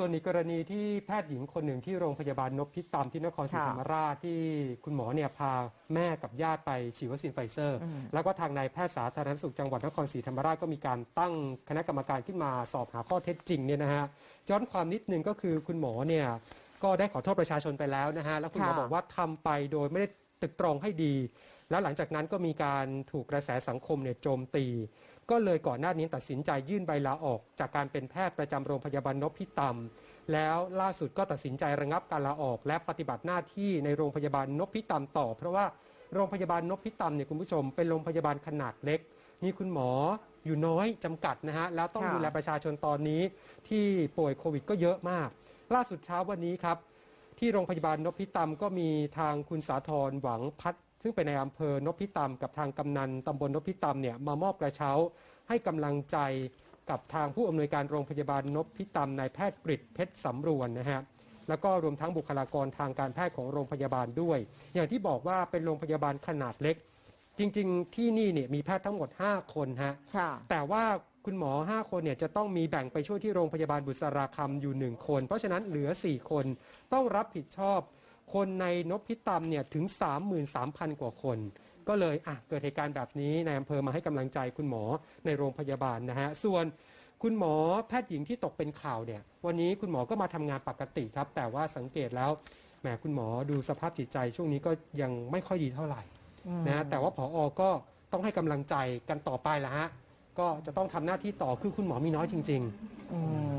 ส่วนอีกกรณีที่แพทย์หญิงคนหนึ่งที่โรงพยาบาลนพพิตามที่นครศรีค่ะธรรมราชที่คุณหมอเนี่ยพาแม่กับญาติไปฉีดวัคซีนไฟเซอร์อืมแล้วก็ทางนายแพทย์สาธารณสุขจังหวัดนครศรีธรรมราชก็มีการตั้งคณะกรรมการขึ้นมาสอบหาข้อเท็จจริงเนี่ยนะฮะย้อนความนิดนึงก็คือคุณหมอเนี่ยก็ได้ขอโทษประชาชนไปแล้วนะฮะแล้วคุณหมอค่ะบอกว่าทำไปโดยไม่ได้ ตึกตรองให้ดี แล้วหลังจากนั้นก็มีการถูกกระแสสังคมเนี่ยโจมตี ก็เลยก่อนหน้านี้ตัดสินใจยื่นใบลาออก จากการเป็นแพทย์ประจำโรงพยาบาลนพิตำแล้วล่าสุดก็ตัดสินใจระงับการลาออก และปฏิบัติหน้าที่ในโรงพยาบาลนพิตำต่อ เพราะว่าโรงพยาบาลนพิตำเนี่ยคุณผู้ชม เป็นโรงพยาบาลขนาดเล็กมีคุณหมออยู่น้อยจำกัดนะฮะแล้วต้องดูแลประชาชนตอนนี้ที่ป่วยโควิดก็เยอะมาก ล่าสุดเช้าวันนี้ครับ ที่โรงพยาบาลนพิตำก็มีทางคุณสาธรหวังพัฒน์ซึ่งเป็นในายอำเภอนพิตำกับทางกำนันตำบลนพิตำเนี่ยมามอบกระเช้าให้กำลังใจกับทางผู้อำนวยการโรงพยาบาลนพิตำนายแพทย์กฤษเพชรสำรวนนะฮะแล้วก็รวมทั้งบุคลากรทางการแพทย์ของโรงพยาบาลด้วย อย่างที่บอกว่าเป็นโรงพยาบาลขนาดเล็ก จริง ๆ ที่นี่เนี่ยมีแพทย์ทั้งหมด 5 คนฮะค่ะแต่ว่า คุณหมอ 5 คนเนี่ยจะต้องมีแบ่งไปช่วยที่โรงพยาบาลบุษราคำอยู่ 1 คน เพราะฉะนั้นเหลือ 4 คนต้องรับผิดชอบ คนในนพิตำเนี่ยถึง 33,000 กว่าคน ก็เลยอะเกิดเหตุการณ์แบบนี้ในายอำเภอมาให้กำลังใจคุณหมอในโรงพยาบาลนะฮะส่วนคุณหมอแพทย์หญิงที่ตกเป็นข่าวเนี่ย วันนี้คุณหมอก็มาทำงานปกติครับ แต่ว่าสังเกตแล้วแหมคุณหมอดูสภาพจิตใจช่วงนี้ก็ยังไม่ค่อยดีเท่าไหร่นะฮะแต่ว่าผออก็ต้องให้กำลังใจกันต่อไปละฮะ ก็จะต้องทำหน้าที่ต่อคือคุณหมอมีน้อยจริง ๆ อืม